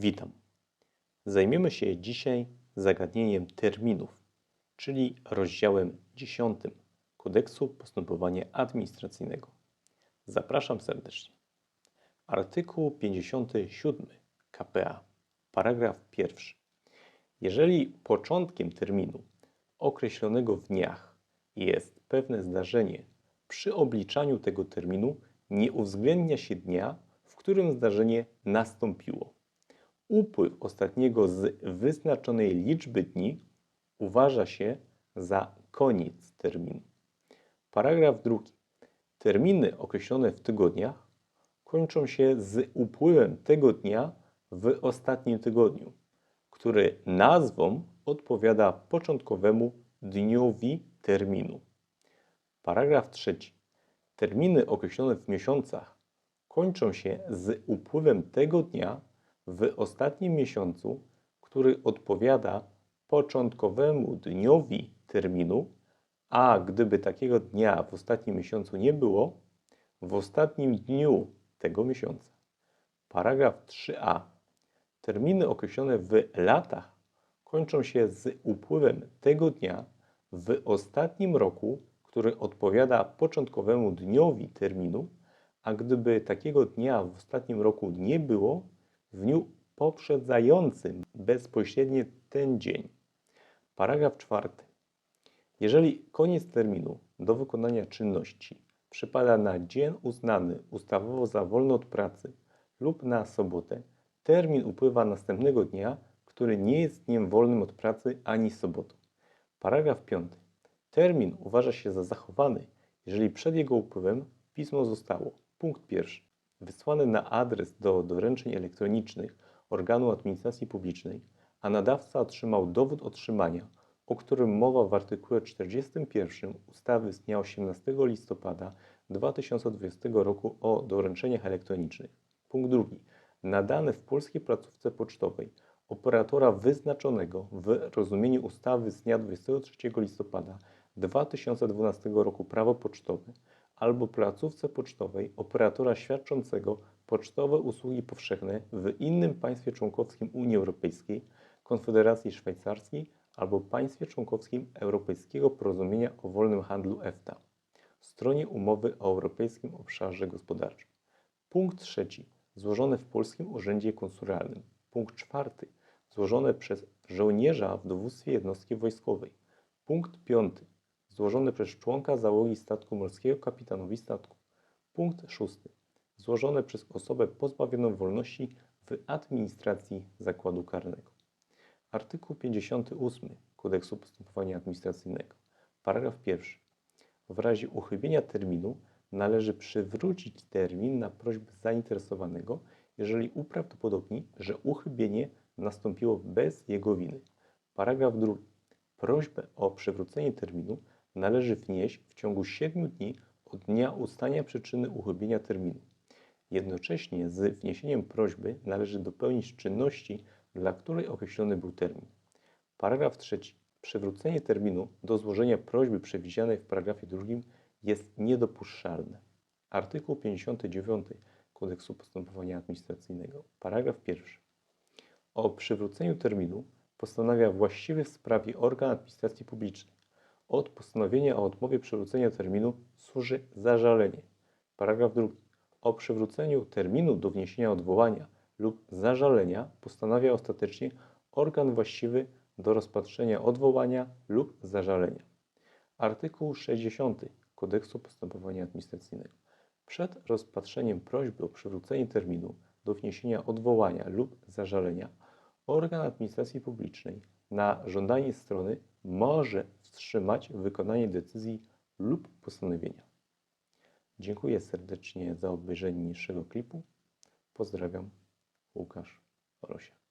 Witam. Zajmiemy się dzisiaj zagadnieniem terminów, czyli rozdziałem 10 Kodeksu Postępowania Administracyjnego. Zapraszam serdecznie. Artykuł 57 KPA, paragraf pierwszy. Jeżeli początkiem terminu określonego w dniach jest pewne zdarzenie, przy obliczaniu tego terminu nie uwzględnia się dnia, w którym zdarzenie nastąpiło. Upływ ostatniego z wyznaczonej liczby dni uważa się za koniec terminu. Paragraf drugi. Terminy określone w tygodniach kończą się z upływem tego dnia w ostatnim tygodniu, który nazwą odpowiada początkowemu dniowi terminu. Paragraf trzeci. Terminy określone w miesiącach kończą się z upływem tego dnia w ostatnim miesiącu, który odpowiada początkowemu dniowi terminu, a gdyby takiego dnia w ostatnim miesiącu nie było, w ostatnim dniu tego miesiąca. Paragraf 3a. Terminy określone w latach kończą się z upływem tego dnia w ostatnim roku, który odpowiada początkowemu dniowi terminu, a gdyby takiego dnia w ostatnim roku nie było, w dniu poprzedzającym bezpośrednio ten dzień. Paragraf czwarty. Jeżeli koniec terminu do wykonania czynności przypada na dzień uznany ustawowo za wolny od pracy lub na sobotę, termin upływa następnego dnia, który nie jest dniem wolnym od pracy ani sobotą. Paragraf 5. Termin uważa się za zachowany, jeżeli przed jego upływem pismo zostało. Punkt pierwszy. Wysłane na adres do doręczeń elektronicznych organu administracji publicznej, a nadawca otrzymał dowód otrzymania, o którym mowa w artykule 41 ustawy z dnia 18 listopada 2020 roku o doręczeniach elektronicznych. Punkt drugi. Nadane w polskiej placówce pocztowej operatora wyznaczonego w rozumieniu ustawy z dnia 23 listopada 2012 roku prawo pocztowe albo placówce pocztowej operatora świadczącego pocztowe usługi powszechne w innym państwie członkowskim Unii Europejskiej, Konfederacji Szwajcarskiej albo państwie członkowskim Europejskiego Porozumienia o Wolnym Handlu EFTA, stronie umowy o Europejskim Obszarze Gospodarczym. Punkt trzeci. Złożone w Polskim Urzędzie Konsularnym. Punkt czwarty. Złożone przez żołnierza w dowództwie jednostki wojskowej. Punkt piąty. Złożone przez członka załogi statku morskiego kapitanowi statku. Punkt szósty. Złożone przez osobę pozbawioną wolności w administracji zakładu karnego. Artykuł 58 Kodeksu Postępowania Administracyjnego. Paragraf pierwszy. W razie uchybienia terminu należy przywrócić termin na prośbę zainteresowanego, jeżeli uprawdopodobni, że uchybienie nastąpiło bez jego winy. Paragraf drugi. Prośbę o przywrócenie terminu należy wnieść w ciągu 7 dni od dnia ustania przyczyny uchybienia terminu. Jednocześnie z wniesieniem prośby należy dopełnić czynności, dla której określony był termin. Paragraf trzeci. Przywrócenie terminu do złożenia prośby przewidzianej w paragrafie drugim jest niedopuszczalne. Artykuł 59 Kodeksu Postępowania Administracyjnego. Paragraf pierwszy. O przywróceniu terminu postanawia właściwy w sprawie organ administracji publicznej. Od postanowienia o odmowie przywrócenia terminu służy zażalenie. Paragraf drugi. O przywróceniu terminu do wniesienia odwołania lub zażalenia postanawia ostatecznie organ właściwy do rozpatrzenia odwołania lub zażalenia. Artykuł 60 Kodeksu Postępowania Administracyjnego. Przed rozpatrzeniem prośby o przywrócenie terminu do wniesienia odwołania lub zażalenia organ administracji publicznej na żądanie strony może wstrzymać wykonanie decyzji lub postanowienia. Dziękuję serdecznie za obejrzenie niższego klipu. Pozdrawiam, Łukasz Orosiak.